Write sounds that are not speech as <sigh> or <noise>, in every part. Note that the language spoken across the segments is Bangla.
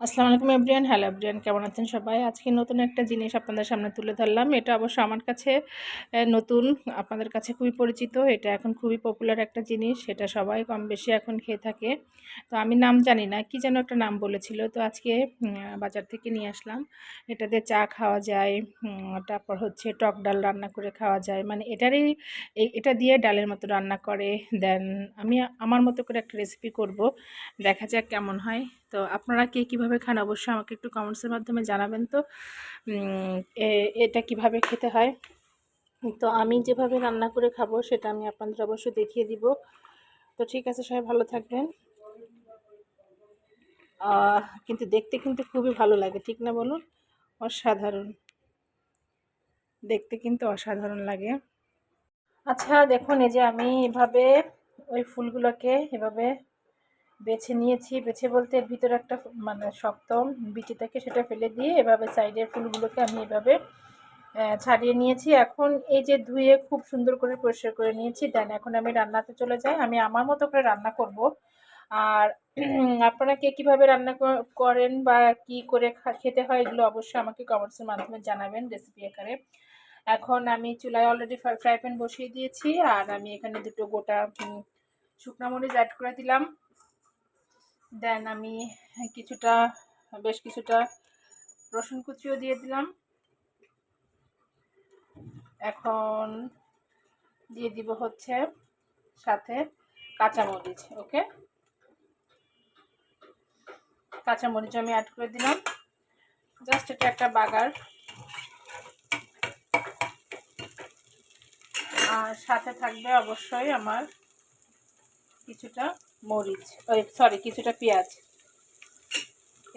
আসসালামু আলাইকুম এভরিয়ান হ্যালো এভরিয়ান কেমন আছেন সবাই? আজকে নতুন একটা জিনিস আপনাদের সামনে তুলে ধরলাম। এটা অবশ্য আমার কাছে নতুন, আপনাদের কাছে খুবই পরিচিত। এটা এখন খুবই পপুলার একটা জিনিস, সেটা সবাই কম বেশি এখন খেয়ে থাকে। তো আমি নাম জানি না, কি যেন একটা নাম বলেছিল। তো আজকে বাজার থেকে নিয়ে আসলাম। এটা দিয়ে চা খাওয়া যায় তারপর হচ্ছে টক ডাল রান্না করে খাওয়া যায়। মানে এটারই এটা দিয়ে ডালের মতো রান্না করে। দেন আমি আমার মতো করে একটা রেসিপি করব, দেখা যাক কেমন হয়। তো আপনারা কে কীভাবে খান? অবশ্যই আমাকে একটু কমেন্টসের মাধ্যমে জানাবেন তো। এটা কীভাবে খেতে হয়? তো আমি যেভাবে রান্না করে খাব সেটা আমি আপনাদের অবশ্যই দেখিয়ে দিব। তো ঠিক আছে, সবাই ভালো থাকবেন। কিন্তু দেখতে কিন্তু খুবই ভালো লাগে, ঠিক না বলুন? অসাধারণ। দেখতে কিন্তু অসাধারণ লাগে। আচ্ছা দেখুন, এই যে আমি এভাবে ওই ফুলগুলোকে এভাবে বেছে নিয়েছি। বেছে বলতে এর ভিতরে একটা মানে শক্ত বিচি থাকে সেটা ফেলে দিয়ে এভাবে সাইডের ফুলগুলোকে আমি এভাবে ছাড়িয়ে নিয়েছি। এখন এই যে ধুয়ে খুব সুন্দর করে পরিষ্কার করে নিয়েছি দেন এখন আমি রান্নাতে চলে যাই। আমি আমার মতো করে রান্না করব। আর <clears throat> আপনারা কে কীভাবে রান্না করেন বা কি করে খেতে হয় এগুলো অবশ্যই আমাকে কমেন্টসের মাধ্যমে জানাবেন রেসিপি আকারে। এখন আমি চুলায় অলরেডি ফ্রাই প্যান বসিয়ে দিয়েছি আর আমি এখানে দুটো গোটা উম, শুকনো মরিচ অ্যাড করে দিলাম। দেন আমি কিছুটা, বেশ কিছুটা রসুন কুচিও দিয়ে দিলাম। এখন দিয়ে দিব হচ্ছে সাথে কাঁচামরিচ, ওকে? কাঁচামরিচ আমি অ্যাড করে দিলাম। জাস্ট এটা একটা বাগার। আর সাথে থাকবে অবশ্যই আমার কিছুটা মরিচ, ওই সরি কিছুটা পেঁয়াজ।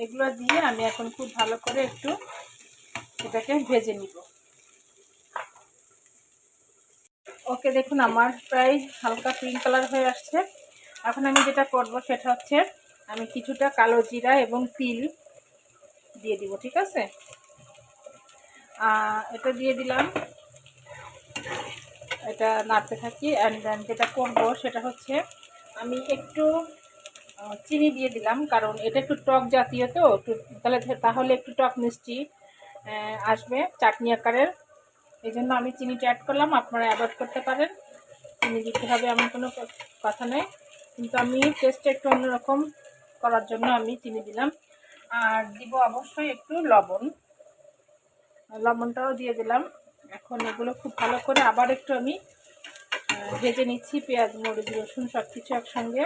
এগুলো দিয়ে আমি এখন খুব ভালো করে একটু এটাকে ভেজে নিব। ওকে, দেখুন, আমার প্রায় হালকা পিঙ্ক কালার হয়ে আসছে। এখন আমি যেটা করব সেটা হচ্ছে আমি কিছুটা কালো জিরা এবং তিল দিয়ে দিব, ঠিক আছে? এটা দিয়ে দিলাম। এটা নাড়তে থাকি অ্যান্ড দেন যেটা করব সেটা হচ্ছে আমি একটু চিনি দিয়ে দিলাম, কারণ এটা একটু টক জাতীয় তো তাহলে তাহলে একটু টক মিষ্টি আসবে চাটনি আকারের। এই জন্য আমি চিনিটা অ্যাড করলাম, আপনারা অ্যাভয়েড করতে পারেন। চিনি দিতে হবে এমন কোনো কথা নেই। কিন্তু আমি টেস্টটা একটু অন্যরকম করার জন্য আমি চিনি দিলাম। আর দিব অবশ্যই একটু লবণ। লবণটাও দিয়ে দিলাম। এখন এগুলো খুব ভালো করে আবার একটু আমি ভেজে নিচ্ছি, পেঁয়াজ, মরিচ, রসুন সব কিছু একসঙ্গে।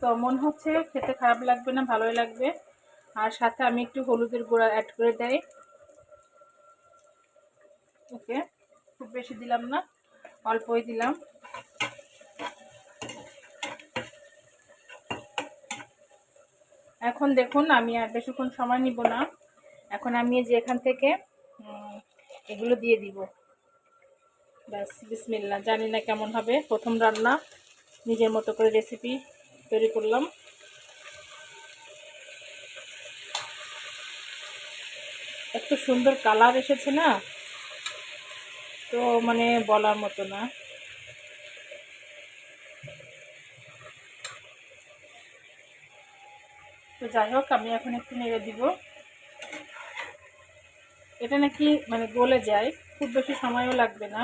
তো মন হচ্ছে খেতে খারাপ লাগবে না, ভালোই লাগবে। আর সাথে আমি একটু হলুদের গুঁড়া অ্যাড করে দেই। ওকে, খুব বেশি দিলাম না, অল্পই দিলাম। এখন দেখুন, আমি আর বেশিক্ষণ সময় নিব না। এখন আমি যে এখান থেকে এগুলো দিয়ে দিব। ব্যাস বিসমিল্লা জানি না কেমন হবে। প্রথম রান্না, নিজের মতো করে রেসিপি তৈরি করলাম। এত সুন্দর কালার এসেছে না? তো মানে বলার মতো না। তো যাই হোক, আমি এখন একটু নেড়ে দিব। এটা নাকি মানে গলে যায়, খুব বেশি সময়ও লাগবে না।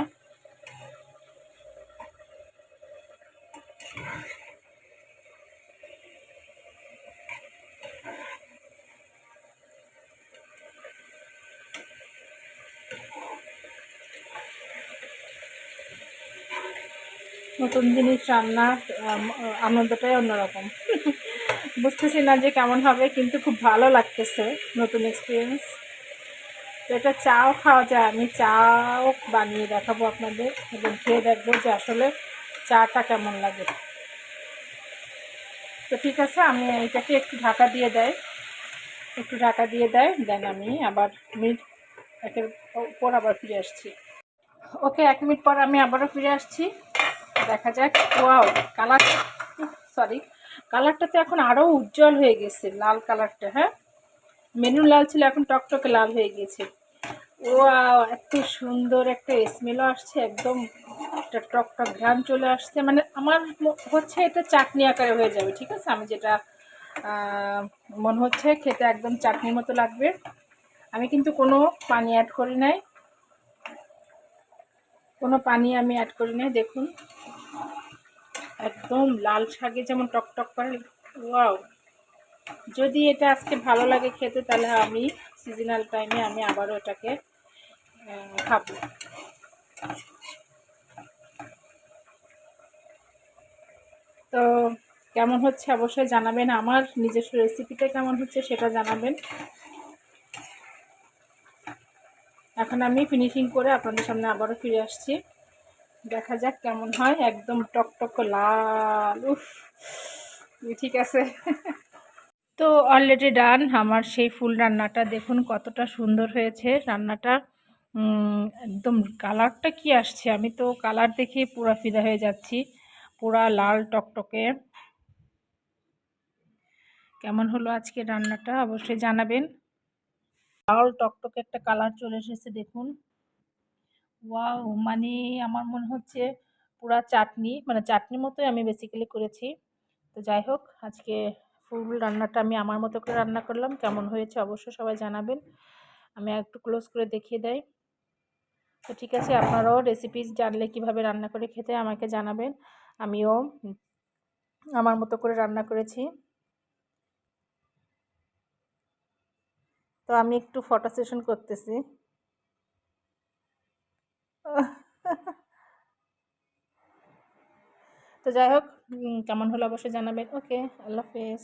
নতুন জিনিস রান্না আনন্দটাই অন্যরকম। বুঝতেছি না যে কেমন হবে, কিন্তু খুব ভালো লাগতেছে নতুন এক্সপিরিয়েন্স তো এটা চাও খাওয়া যায়, আমি চাও বানিয়ে দেখাবো আপনাদের এবং খেয়ে দেখব যে আসলে চাটা কেমন লাগে। তো ঠিক আছে, আমি এটাকে একটু ঢাকা দিয়ে দেয়। একটু ঢাকা দিয়ে দেয়, দেন আমি আবার মিনিট একের পর আবার ফিরে আসছি। ওকে, এক মিনিট পর আমি আবারও ফিরে আসছি। দেখা যাক। ওয়াও কালার সরি কালারটা তো এখন আরও উজ্জ্বল হয়ে গেছে, লাল কালারটা হ্যাঁ? মেনু লাল ছিল, এখন টকটকে লাল হয়ে গিয়েছে ওয়াও এত সুন্দর একটা স্মেলও আসছে, একদম একটা টকটক টক ঘ্রাণ চলে আসছে। মানে আমার হচ্ছে এটা চাটনি আকারে হয়ে যাবে, ঠিক আছে? আমি যেটা মনে হচ্ছে খেতে একদম চাটনির মতো লাগবে। আমি কিন্তু কোনো পানি অ্যাড করি নাই। কোনো পানি আমি অ্যাড করি নাই, দেখুন। একদম লাল শাকে যেমন টক টক করে, ওয়াও। যদি এটা আজকে ভালো লাগে খেতে, তাহলে আমি সিজনাল টাইমে আমি আবারও এটাকে খাব। তো কেমন হচ্ছে অবশ্যই জানাবেন। আমার নিজস্ব রেসিপিটা কেমন হচ্ছে সেটা জানাবেন। এখন আমি ফিনিশিং করে আপনাদের সামনে আবারও ফিরে আসছি। দেখা যাক কেমন হয়। একদম টক টক লাল, উফ। ঠিক আছে। <laughs> তো অলরেডি ডান আমার সেই ফুল রান্নাটা দেখুন কতটা সুন্দর হয়েছে। রান্নাটা একদম কালারটা কি আসছে? আমি তো কালার দেখে পুরা ফিদা হয়ে যাচ্ছি। পুরা লাল টকটকে। কেমন হলো আজকে রান্নাটা? অবশ্যই জানাবেন। লাল টকটকে একটা কালার চলে এসেছে, দেখুন। ওয়াও মানে আমার মনে হচ্ছে পুরা চাটনি মানে চাটনির মতোই আমি বেসিক্যালি করেছি। তো যাই হোক, আজকে ফুল রান্নাটা আমি আমার মতো করে রান্না করলাম। কেমন হয়েছে অবশ্যই সবাই জানাবেন। আমি একটু ক্লোজ করে দেখিয়ে দেয় তো ঠিক আছে, আপনারাও রেসিপিস জানলে কীভাবে রান্না করে খেতে আমাকে জানাবেন। আমিও আমার মতো করে রান্না করেছি। তো আমি একটু ফটো সেশন করতেছি। তো যাই হোক কেমন হলো অবশ্যই জানাবেন। ওকে আল্লাহ হাফেজ।